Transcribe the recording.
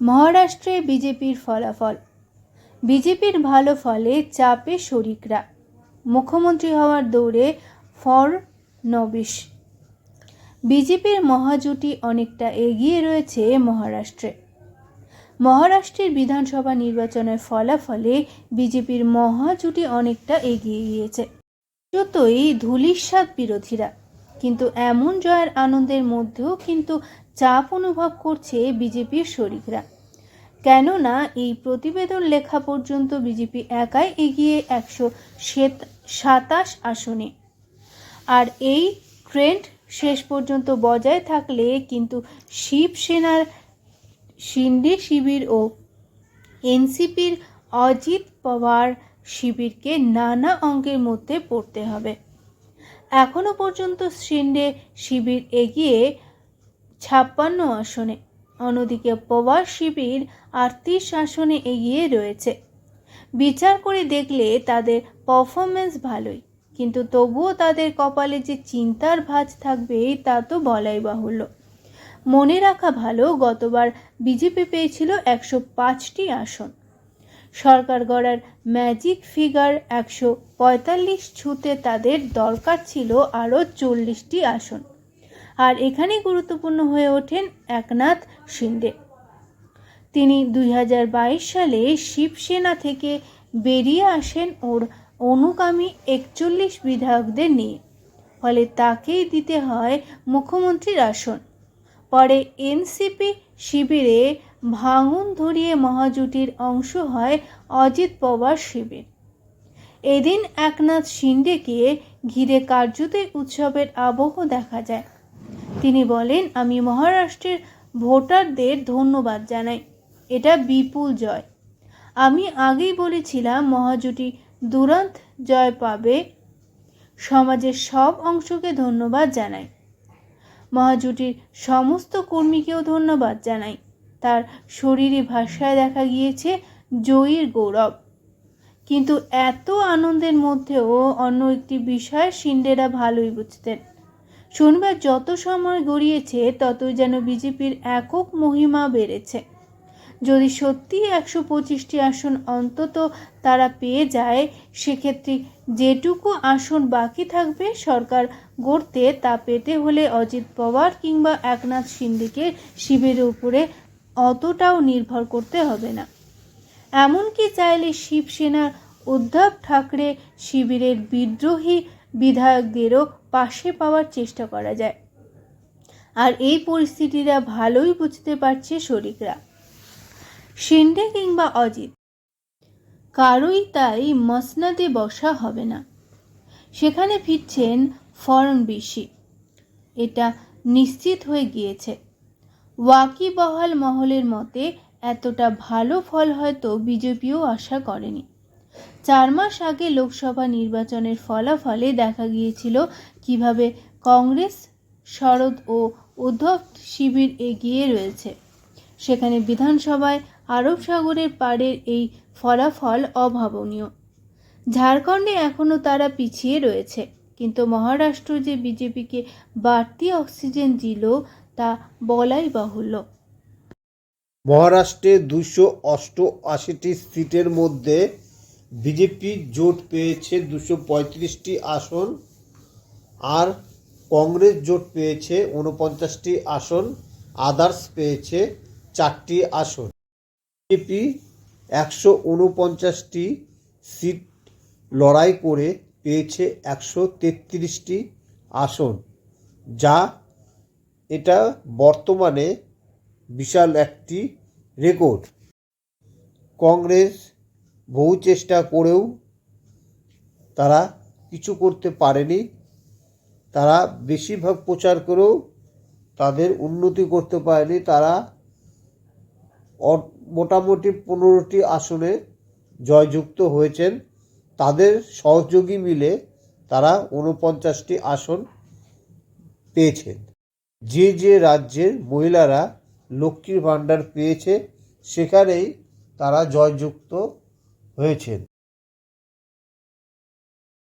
মহারাষ্ট্রে বিজেপির ফলাফল। বিজেপির ভালো ফলে চাপে শরিকরা। মুখ্যমন্ত্রী হওয়ার দৌড়ে ফর নবিশ। বিজেপির মহাজুটি অনেকটা এগিয়ে রয়েছে মহারাষ্ট্রে। মহারাষ্ট্রের বিধানসভা নির্বাচনের ফলাফলে বিজেপির মহাজুটি অনেকটা এগিয়ে গিয়েছে। যতই ধুলিস্বাদ বিরোধীরা, কিন্তু এমন জয়ের আনন্দের মধ্যেও কিন্তু চাপ অনুভব করছে বিজেপির শরিকরা। কেননা, এই প্রতিবেদন লেখা পর্যন্ত বিজেপি একাই এগিয়ে একশো সাতাশ আসনে। আর এই ট্রেন্ড শেষ পর্যন্ত বজায় থাকলে কিন্তু শিবসেনার শিন্ডে শিবির ও এনসিপির অজিত পাওয়ার শিবিরকে নানা অঙ্কের মধ্যে পড়তে হবে। এখনও পর্যন্ত শিন্ডে শিবির এগিয়ে ছাপ্পান্ন আসনে। অন্যদিকে পওয়ার শিবির আটত্রিশ আসনে এগিয়ে রয়েছে। বিচার করে দেখলে তাদের পারফরমেন্স ভালোই, কিন্তু তবুও তাদের কপালে যে চিন্তার ভাঁজ থাকবে তা তো বলাই বাহুল্য। মনে রাখা ভালো, গতবার বিজেপি পেয়েছিল একশো পাঁচটি আসন। সরকার গড়ার ম্যাজিক ফিগার একশো পঁয়তাল্লিশ ছুতে তাদের দরকার ছিল আরও চল্লিশটি আসন। আর এখানে গুরুত্বপূর্ণ হয়ে ওঠেন একনাথ শিন্দে। তিনি দুই হাজার বাইশ সালে শিবসেনা থেকে বেরিয়ে আসেন ওর অনুগামী একচল্লিশ বিধায়কদের নিয়ে। ফলে তাকেই দিতে হয় মুখ্যমন্ত্রীর আসন। পরে এনসিপি শিবিরে ভাঙন ধরিয়ে মহাজুটির অংশ হয় অজিত পওয়ার শিবির। এদিন একনাথ শিন্ডেকে ঘিরে কার্যতই উৎসবের আবহ দেখা যায়। তিনি বলেন, আমি মহারাষ্ট্রের ভোটারদের ধন্যবাদ জানাই। এটা বিপুল জয়। আমি আগেই বলেছিলাম, মহাজুটি দুরান্ত জয় পাবে। সমাজের সব অংশকে ধন্যবাদ জানাই। মহাজুটির সমস্ত কর্মীকেও ধন্যবাদ জানাই। তার শরীরী ভাষায় দেখা গিয়েছে, জয়ীর গৌরব। কিন্তু এত আনন্দের মধ্যেও অন্য একটি বিষয় সিন্ডেরা ভালোই বুঝতেন। শনিবার যত সময় গড়িয়েছে, ততই যেন বিজেপির একক মহিমা বেড়েছে। যদি সত্যি একশো পঁচিশটি আসন অন্তত তারা পেয়ে যায়, সেক্ষেত্রে যেটুকু আসন বাকি থাকবে সরকার গড়তে, তা পেতে হলে অজিত পওয়ার কিংবা একনাথ সিন্ডিকে শিবের উপরে অতটাও নির্ভর করতে হবে না। এমনকি চাইলে শিবসেনার উদ্ধব ঠাকরে শিবিরের বিদ্রোহী বিধায়কদেরও পাশে পাওয়ার চেষ্টা করা যায়। আর এই পরিস্থিতিটা ভালোই বুঝতে পারছে শরিকরা। শিন্ডে কিংবা অজিত, কারোই তাই মসনাদে বসা হবে না। সেখানে ফিরছেন ফরন বিশি। এটা নিশ্চিত হয়ে গিয়েছে। ওয়াকিবহাল মহলের মতে এতটা ভালো ফল হয়তো বিজেপিও আশা করেনি। চার মাস আগে লোকসভা নির্বাচনের ফলাফলে দেখা গিয়েছিল কীভাবে কংগ্রেস, শরদ ও উদ্ধব শিবির এগিয়ে রয়েছে। সেখানে বিধানসভায় আরব সাগরের পাড়ের এই ফলাফল অভাবনীয়। ঝাড়খণ্ডে এখনও তারা পিছিয়ে রয়েছে, কিন্তু মহারাষ্ট্র যে বিজেপিকে বাড়তি অক্সিজেন দিল, তা বলাই বাহুল্য। মহারাষ্ট্রে দুশো অষ্টআশিটি সিটের মধ্যে বিজেপি জোট পেয়েছে দুশো পঁয়ত্রিশটি আসন আর কংগ্রেস জোট পেয়েছে উনপঞ্চাশটি আসন, আদার্স পেয়েছে চারটি আসন। বিজেপি একশো উনপঞ্চাশটি সিট লড়াই করে পেয়েছে একশো তেত্রিশটি আসন, যা এটা বর্তমানে বিশাল একটি রেকর্ড। কংগ্রেস বহু চেষ্টা করেও তারা কিছু করতে পারেনি। তারা বেশিরভাগ প্রচার করেও তাদের উন্নতি করতে পারেনি। তারা মোটামুটি পনেরোটি আসনে জয়যুক্ত হয়েছেন। তাদের সহযোগী মিলে তারা উনপঞ্চাশটি আসন পেয়েছেন। যে যে রাজ্যের মহিলারা লক্ষ্মীর ভাণ্ডার পেয়েছে, সেখানেই তারা জয়যুক্ত হয়েছেন।